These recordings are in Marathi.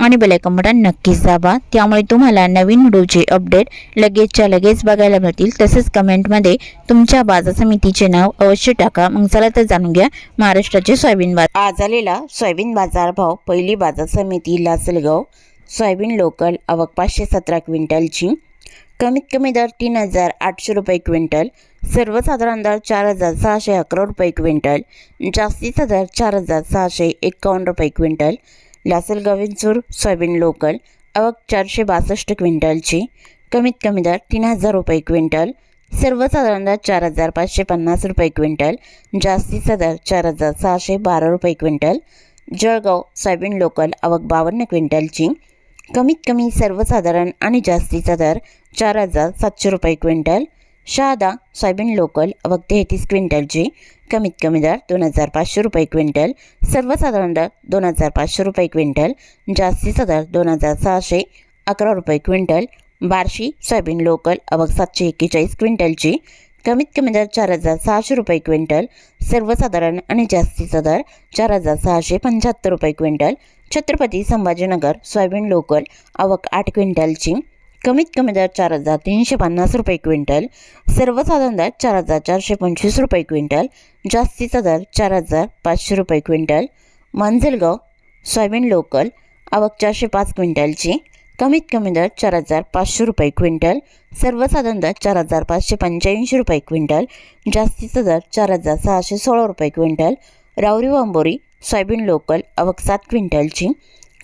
आणि बेलायकन बटन नक्कीच दाबा. त्यामुळे तुम्हाला नवीन व्हिडिओचे अपडेट लगेचच्या लगेच बघायला मिळतील. तसेच कमेंटमध्ये तुमच्या बाजार समितीचे नाव अवश्य टाका. मग चला तर जाणून घ्या महाराष्ट्राचे सोयाबीन बाजार. आज आलेला सोयाबीन बाजार भाव पहिली बाजार समिती लासलगाव सोयाबीन लोकल आवक पाचशे सतरा क्विंटलची. कमीत कमी दर तीन हजार आठशे रुपये क्विंटल. सर्वसाधारण दर चार हजार सहाशे अकरा रुपये क्विंटल. जास्तीचा दर चार हजार सहाशे एकावन्न रुपये क्विंटल. Lasalgaon soybean local. आवक चारशे बासष्ट क्विंटलची. कमीत कमी दर तीन हजार रुपये क्विंटल. सर्वसाधारण दर चार हजार पाचशे पन्नास रुपये क्विंटल. जास्तीचा दर चार हजार सहाशे बारा रुपये क्विंटल. जळगाव सोयाबीन लोकल आवक बावन्न क्विंटलची. कमीत कमी सर्वसाधारण आणि जास्तीचा दर चार हजार सातशे रुपये क्विंटल. शहादा सोयाबीन लोकल आवक तेहतीस क्विंटलची. कमीत कमी दर दोन हजार पाचशे रुपये क्विंटल. सर्वसाधारण दर दोन हजार पाचशे रुपये क्विंटल. जास्तीचा दर दोन हजार सहाशे अकरा रुपये क्विंटल. बार्शी सोयाबीन लोकल आवक सातशे एक्केचाळीस क्विंटलची. कमीत कमी दर चार हजार सहाशे रुपये क्विंटल. सर्वसाधारण आणि जास्तीचा दर चार हजार सहाशे पंच्याहत्तर रुपये quintal. Chhatrapati Sambhajinagar soybean local आवक आठ क्विंटलची. कमीत कमी दर चार हजार तीनशे पन्नास रुपये क्विंटल सर्वसाधारण दर चार हजार चारशे पंचवीस रुपये क्विंटल जास्तीचा दर चार हजार पाचशे रुपये क्विंटल. मांजलगाव सोयाबीन लोकल आवक चारशे पाच क्विंटलची कमीत कमी दर चार हजार पाचशे रुपये क्विंटल सर्वसाधारण दर चार हजार पाचशे पंच्याऐंशी रुपये क्विंटल जास्तीचा दर चार हजार सहाशे सोळा रुपये क्विंटल. रावरी वांबोरी सोयाबीन लोकल आवक सात क्विंटलची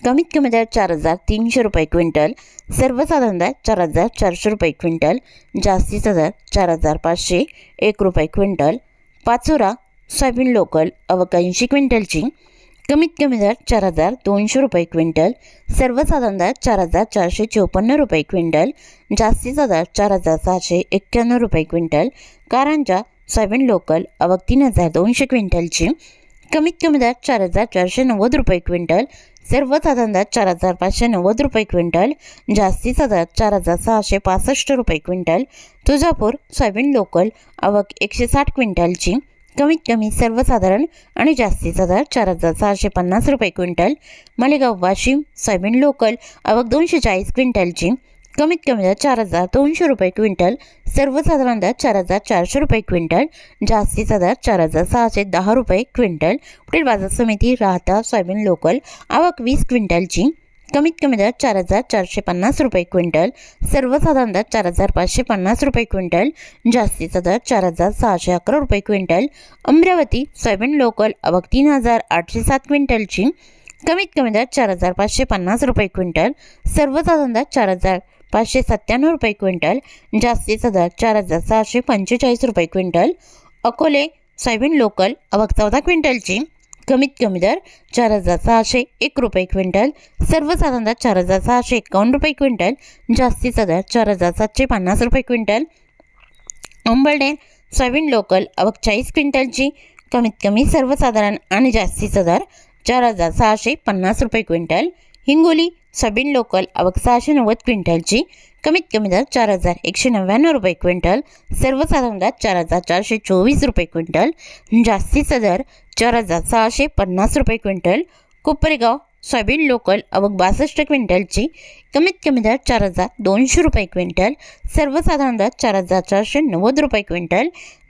कमीत कमी दर चार हजार तीनशे रुपये क्विंटल. सर्वसाधारण दर चार हजार चारशे रुपये क्विंटल. जास्तीचा दर चार हजार पाचशे एक रुपये क्विंटल. पाचोरा सोयाबीन लोकल आवक ऐंशी क्विंटलची. कमीत कमी दर चार हजार दोनशे रुपये क्विंटल. सर्वसाधारण दर चार हजार चारशे चोपन्न रुपये क्विंटल. जास्तीचा दर चार हजार सहाशे एक्क्याण्णव रुपये क्विंटल. कारंजा सोयाबीन लोकल अवक तीन हजार दोनशे क्विंटलची. कमीत कमी दर चार हजार चारशे नव्वद रुपये क्विंटल सर्वसाधारण दात चार हजार पाचशे नव्वद रुपये क्विंटल जास्तीचा दर चार हजार सहाशे पासष्ट रुपये क्विंटल तुळजापूर सोयाबीन लोकल आवक एकशे साठ क्विंटलची कमीत कमी सर्वसाधारण आणि जास्तीचा दर चार हजार सहाशे पन्नास रुपये quintal Malegaon Washim soybean local आवक दोनशे चाळीस क्विंटलची कमीत कमी दर चार हजार दोनशे रुपये क्विंटल सर्वसाधारण दर चार हजार चारशे रुपये क्विंटल जास्तीचा दर चार हजार सहाशे दहा रुपये क्विंटल. पुढील बाजार समिती राहता सोयाबीन लोकल आवक वीस क्विंटलची. कमीत कमी दर चार हजार चारशे पन्नास रुपये क्विंटल सर्वसाधारण दर चार हजार पाचशे पन्नास रुपये क्विंटल जास्तीचा दर चार हजार सहाशे अकरा रुपये क्विंटल. अमरावती सोयाबीन लोकल आवक तीन हजार आठशे सात क्विंटलची. कमीत कमी दर चार हजार पाचशे पन्नास रुपये क्विंटल सर्वसाधारण दर चार हजार पाचशे सत्त्याण्णव रुपये क्विंटल जास्तीचा दर चार हजार सहाशे पंचेचाळीस रुपये क्विंटल अकोले सोयाबीन लोकल अवघ चौदा क्विंटलची. कमीत कमी दर चार हजार सहाशे एक रुपये क्विंटल सर्वसाधारण दर चार हजार सहाशे एकावन्न रुपये क्विंटल जास्तीचा दर चार हजार सातशे पन्नास रुपये क्विंटल. अंबळनेर सोयाबीन लोकल अवघ चाळीस क्विंटलची. कमीत कमी सर्वसाधारण आणि जास्तीचा दर चार हजार सहाशे पन्नास रुपये क्विंटल. हिंगोली सोयाबीन लोकल आवक सहाशे नव्वद क्विंटलची कमीत कमी दर चार हजार एकशे नव्याण्णव रुपये क्विंटल सर्वसाधारण दर चार हजार चारशे चोवीस रुपये क्विंटल जास्तीचा दर चार हजार सहाशे पन्नास रुपये क्विंटल कोपरेगाव सोयाबीन लोकल आवक बासष्ट क्विंटलची कमीत कमी दर चार हजार दोनशे रुपये क्विंटल सर्वसाधारण दर चार हजार चारशे नव्वद रुपये क्विंटल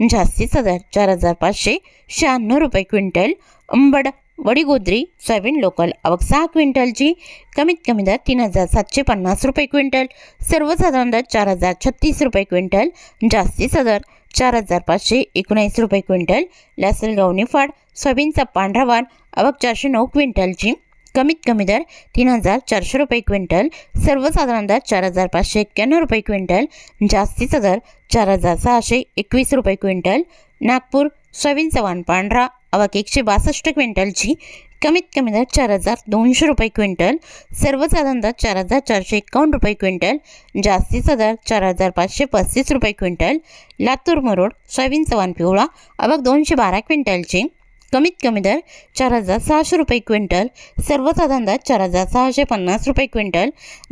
जास्तीचा दर चार हजार पाचशे शहाण्णव रुपये quintal Ambad Vadigodri soybean local आवक सहा क्विंटलची कमीत कमी दर तीन हजार सातशे पन्नास रुपये क्विंटल. सर्वसाधारण दर चार हजार छत्तीस रुपये क्विंटल. जास्तीचा दर चार हजार पाचशे एकोणऐंशी रुपये क्विंटल. लासलगाव फाड सोयाबीनचा पांढरा वाण आवक चारशे नऊ क्विंटलची कमीत कमी दर तीन हजार चारशे रुपये क्विंटल. सर्वसाधारण दर चार हजार पाचशे एक्क्याण्णव रुपये क्विंटल. जास्तीचा दर चार हजार सहाशे एकवीस रुपये क्विंटल. नागपूर सोयाबीनचा वाण पांढरा आवक एकशे बासष्ट क्विंटलची कमीत कमी दर चार हजार दोनशे रुपये क्विंटल सर्वसाधारण दर चार हजार चारशे एकावन्न रुपये क्विंटल जास्तीचा दर चार हजार पाचशे पस्तीस रुपये क्विंटल लातूर मरोड सोयाबीन चव्हाण पिवळा आवक दोनशे बारा क्विंटलची कमीत कमी दर चार हजार सहाशे रुपये क्विंटल सर्वसाधारण दर चार हजार सहाशे पन्नास रुपये क्विंटल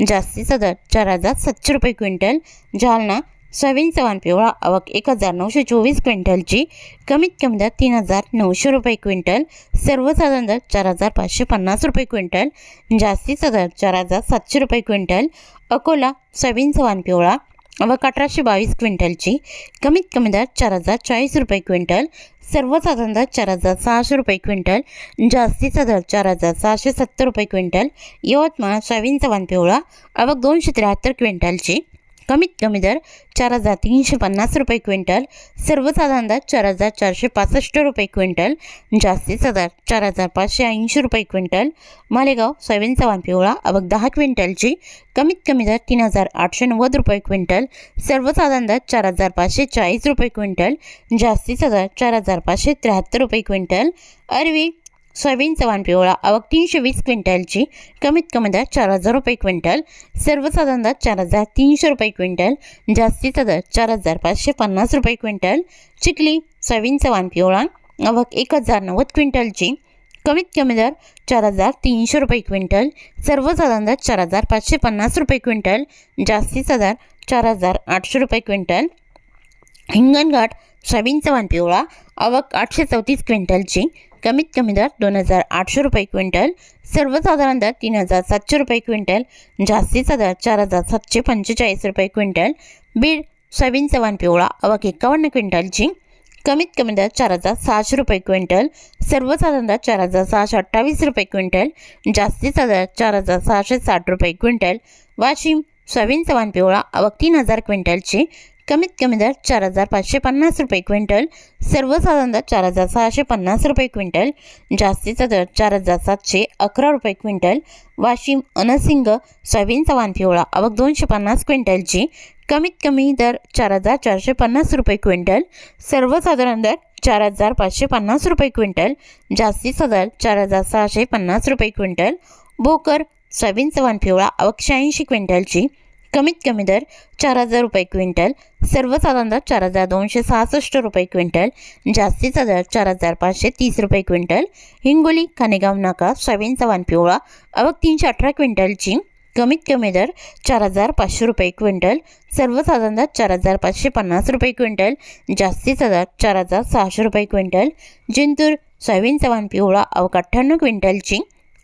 जास्तीचा दर चार हजार सातशे रुपये क्विंटल जालना सोयाबीन चव्हाण पिवळा आवक एक हजार नऊशे चोवीस क्विंटलची कमीत कमी दर तीन हजार नऊशे रुपये क्विंटल सर्वसाधारण दर चार हजार पाचशे पन्नास रुपये क्विंटल जास्तीचा दर चार हजार सातशे रुपये क्विंटल अकोला सोयाबीन चव्हाण पिवळा आवक अठराशे बावीस क्विंटलची कमीत कमी दर चार हजार चाळीस रुपये क्विंटल सर्वसाधारण दर चार हजार सहाशे रुपये क्विंटल जास्तीचा दर चार हजार सहाशे सत्तर रुपये क्विंटल यवतमाळ सोयाबीन चव्हाण पिवळा आवक दोनशे त्र्याहत्तर क्विंटलची कमीत कमी दर चार हजार तीनशे पन्नास रुपये क्विंटल सर्वसाधारण दर चार हजार चारशे पासष्ट रुपये क्विंटल जास्तीचा दर चार हजार पाचशे ऐंशी रुपये क्विंटल. मालेगाव सोयाबीन चव्हाण पिवळा आवक दहा क्विंटलची कमीत कमी दर तीन हजार आठशे नव्वद रुपये क्विंटल सर्वसाधारण दर चार हजार पाचशे चाळीस रुपये क्विंटल जास्तीचा दर चार हजार पाचशे त्र्याहत्तर रुपये क्विंटल. अरवी सोयाबीन चव्हाण पिवळा आवक तीनशे वीस क्विंटलची कमीत कमी दर चार हजार रुपये क्विंटल. सर्वसाधारण दर चार हजार तीनशे रुपये क्विंटल. जास्तीचा दर चार हजार पाचशे पन्नास रुपये क्विंटल. चिखली सोयाबीन चव्हाण पिवळा आवक एक हजार नव्वद क्विंटलची कमीत कमी दर चार हजार तीनशे रुपये क्विंटल. सर्वसाधारण दर चार हजार पाचशे पन्नास रुपये क्विंटल. जास्तीचा दर चार हजार आठशे रुपये क्विंटल. हिंगणघाट सोयाबीन चव्हाण पिवळा आवक आठशे चौतीस क्विंटलची कमीत कमी दर दोन हजार आठशे रुपये क्विंटल सर्वसाधारण दर तीन हजार सातशे रुपये क्विंटल जास्तीचा दर चार हजार सातशे पंचेचाळीस रुपये क्विंटल बीड सोयाबीन चव्हाण पिवळा आवक एकावन्न क्विंटलची कमीत कमी दर चार हजार सहाशे रुपये क्विंटल सर्वसाधारण दर चार हजार सहाशे अठ्ठावीस रुपये क्विंटल जास्तीचा दर चार हजार सहाशे साठ रुपये क्विंटल वाशिम सोयाबीन चव्हाण पिवळा अवक तीन हजार क्विंटलची कमीत कमी दर चार हजार पाचशे पन्नास रुपये क्विंटल सर्वसाधारण दर चार हजार सहाशे पन्नास रुपये क्विंटल जास्तीचा दर चार हजार सातशे अकरा रुपये क्विंटल वाशिम अनसिंग सोयाबीन चव्हाण पिवळा आवक दोनशे पन्नास क्विंटलची कमीत कमी दर चार हजार चारशे पन्नास रुपये क्विंटल सर्वसाधारण दर चार हजार पाचशे पन्नास रुपये क्विंटल जास्तीचा दर चार हजार सहाशे पन्नास रुपये क्विंटल भोकर सोयाबीन चव्हाण पिवळा आवक शहाऐंशी क्विंटलची कमीत कमी दर चार हजार रुपये क्विंटल सर्वसाधारण दर चार हजार दोनशे सहासष्ट रुपये क्विंटल जास्तीचा दर चार हजार पाचशे तीस रुपये क्विंटल हिंगोली खानेगाव नाका सोयाबीन चव्हाण पिवळा आवक तीनशे अठरा क्विंटलची कमीत कमी दर चार हजार पाचशे रुपये क्विंटल सर्वसाधारण दर चार हजार पाचशे पन्नास रुपये क्विंटल जास्तीचा दर चार हजार सहाशे रुपये क्विंटल जिंतूर सोयाबीन चव्हाण पिवळा अवक अठ्ठ्याण्णव क्विंटलची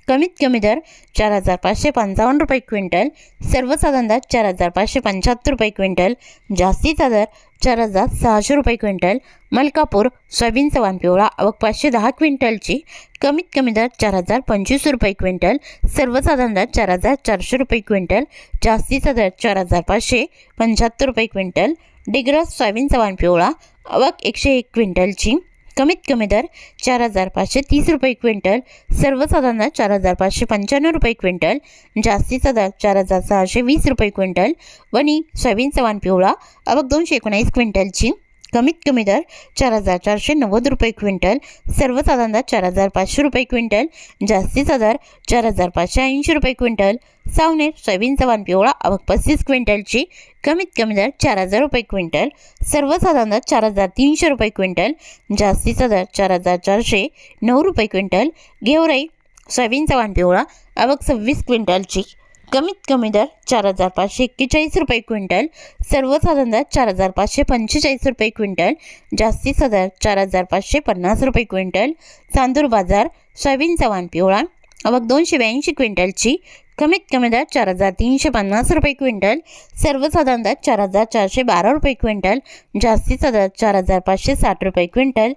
कमीत कमी दर चार हजार पाचशे पंचावन्न रुपये क्विंटल सर्वसाधारण दर चार हजार पाचशे पंच्याहत्तर रुपये क्विंटल जास्तीचा दर चार हजार सहाशे रुपये क्विंटल मलकापूर सोयाबीन चव्हाण पिवळा अवक पाचशे दहा क्विंटलची कमीत कमी दर चार हजार पंचवीस रुपये क्विंटल सर्वसाधारण दर चार हजार चारशे रुपये क्विंटल जास्तीचा दर चार हजार पाचशे पंच्याहत्तर रुपये क्विंटल डिग्रस सोयाबीन चव्हाण पिवळा अवक एकशे एक क्विंटलची कमीत कमी दर चार हजार पाचशे तीस रुपये क्विंटल सर्वसाधारण दर चार हजार पाचशे पंच्याण्णव रुपये क्विंटल जास्तीचा दर चार हजार सहाशे वीस रुपये क्विंटल वनी सोयाबीन चव्हाण पिवळा अबक दोनशे एकोणीस क्विंटलची. कमीत कमी दर चार हजार चारशे नव्वद रुपये क्विंटल सर्वसाधारण दर चार हजार पाचशे रुपये क्विंटल जास्तीचा दर चार हजार पाचशे ऐंशी रुपये क्विंटल सावनेर सोयाबीन चव्हाण पिवळा आवक पस्तीस क्विंटलची कमीत कमी दर चार हजार रुपये क्विंटल सर्वसाधारण दर चार हजार तीनशे रुपये क्विंटल जास्तीचा दर चार हजार चारशे नऊ रुपये क्विंटल गेवराई सोयाबीन चव्हाण पिवळा आवक सव्वीस क्विंटलची. कमीत कमी दर चार हजार पाचशे एक्केचाळीस रुपये क्विंटल सर्वसाधारण दर चार हजार पाचशे पंचेचाळीस रुपये क्विंटल जास्तीचा दर चार हजार पाचशे पन्नास रुपये क्विंटल चांदूर बाजार सोयाबीन चव्हाण पिवळा आवक दोनशे ब्याऐंशी क्विंटलची कमीत कमी दर चार हजार तीनशे पन्नास रुपये क्विंटल सर्वसाधारण दर चार हजार चारशे बारा रुपये क्विंटल जास्तीचा दर चार हजार पाचशे साठ रुपये क्विंटल